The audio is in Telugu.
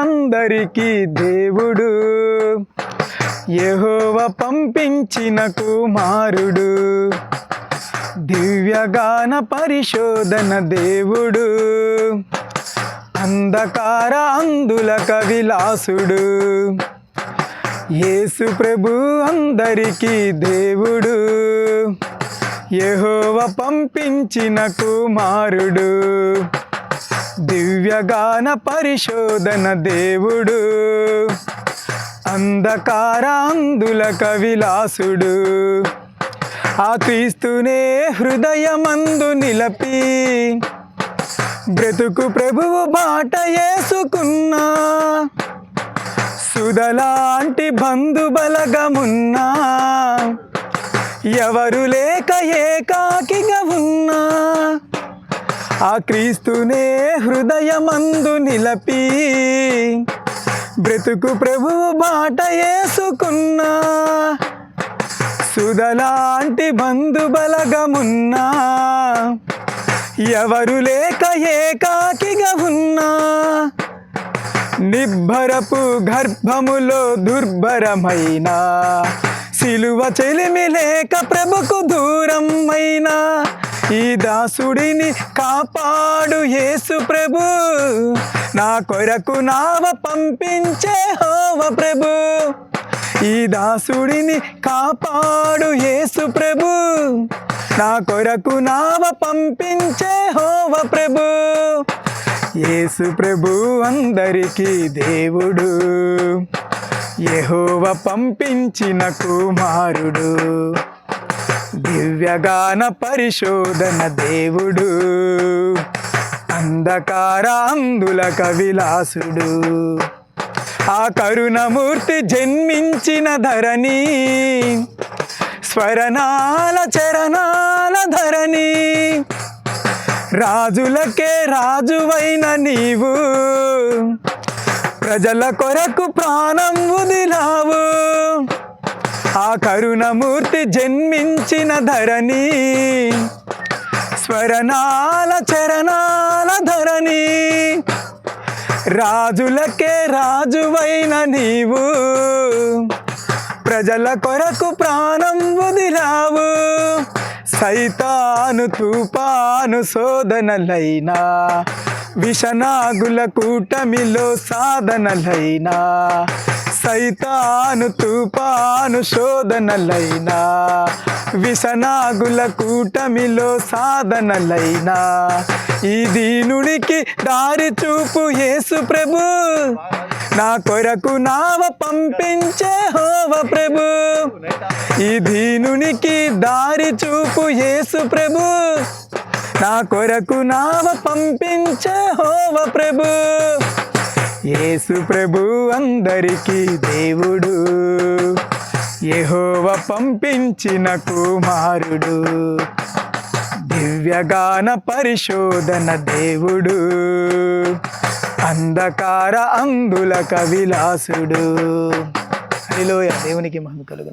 అందరికీ దేవుడు. యహోవ పంపించిన కుమారుడు. దివ్యగాన పరిశోధన దేవుడు. అంధకార అందుల కవిలాసుడు. యేసు ప్రభు అందరికీ దేవుడు. యహోవ పంపించిన కుమారుడు. దివ్యగాన పరిశోధన దేవుడు అంధకారాందుల కవిలాసుడు. ఆ క్రీస్తునే హృదయమందు నిలపి బ్రతుకు ప్రభువు బాట వేసుకున్నా సుధలాంటి బంధుబలగమున్నా ఎవరు లేక ఏకాకిగా ఉన్నా. ఆ క్రీస్తునే హృదయమందు నిలపి బ్రతుకు ప్రభువు బాట వేసుకున్నా సుధలాంటి బంధుబలగమున్నా ఎవరు లేక ఏకాకిగా ఉన్నా నిబ్బరపు గర్భములో దుర్భరమైన సిలువ చెలిమి లేక ప్రభుకు దూరమైనా ఈ దాసుడిని కాపాడు యేసు ప్రభు. నా కొరకు నావ పంపించే హోవ ప్రభు. ఈ దాసుడిని కాపాడు యేసు ప్రభు. నా కొరకు నావ పంపించే హోవ ప్రభు. యేసు ప్రభు అందరికీ దేవుడు. యెహోవ పంపించిన కుమారుడు. దివ్యగాన పరిశోధన దేవుడు అంధకారాంధుల కవిలాసుడు. ఆ కరుణమూర్తి జన్మించిన ధరణి స్వరణాల చరణాల ధరణి. రాజులకే రాజువైన నీవు ప్రజల కొరకు ప్రాణం వదిలావు. ఆ కరుణమూర్తి జన్మించిన ధరణి. స్వరణాల చరణాల ధరణి. రాజులకే రాజువైన నీవు. ప్రజల కొరకు ప్రాణం వదిలావు. సైతాను తూపాను శోధనలైనా. విషనాగుల కూటమిలో సాధనలైనా. సైతాను తుపాను శోధనలైనా విసనాగుల కూటమిలో సాధనలైనా ఈ దీనుడికి దారి చూపు యేసు ప్రభు. నా కొరకు నావ పంపించే హోవ ప్రభు. ఈ దీనునికి దారి చూపు యేసు ప్రభు. నా కొరకు నావ పంపించే హోవ ప్రభు. యేసు ప్రభు అందరికీ దేవుడు. యహోవ పంపించిన కుమారుడు. దివ్యగాన పరిశోధన దేవుడు. అంధకార అందులక విలాసుడు హరిలోయ దేవునికి మహిమ కలుగు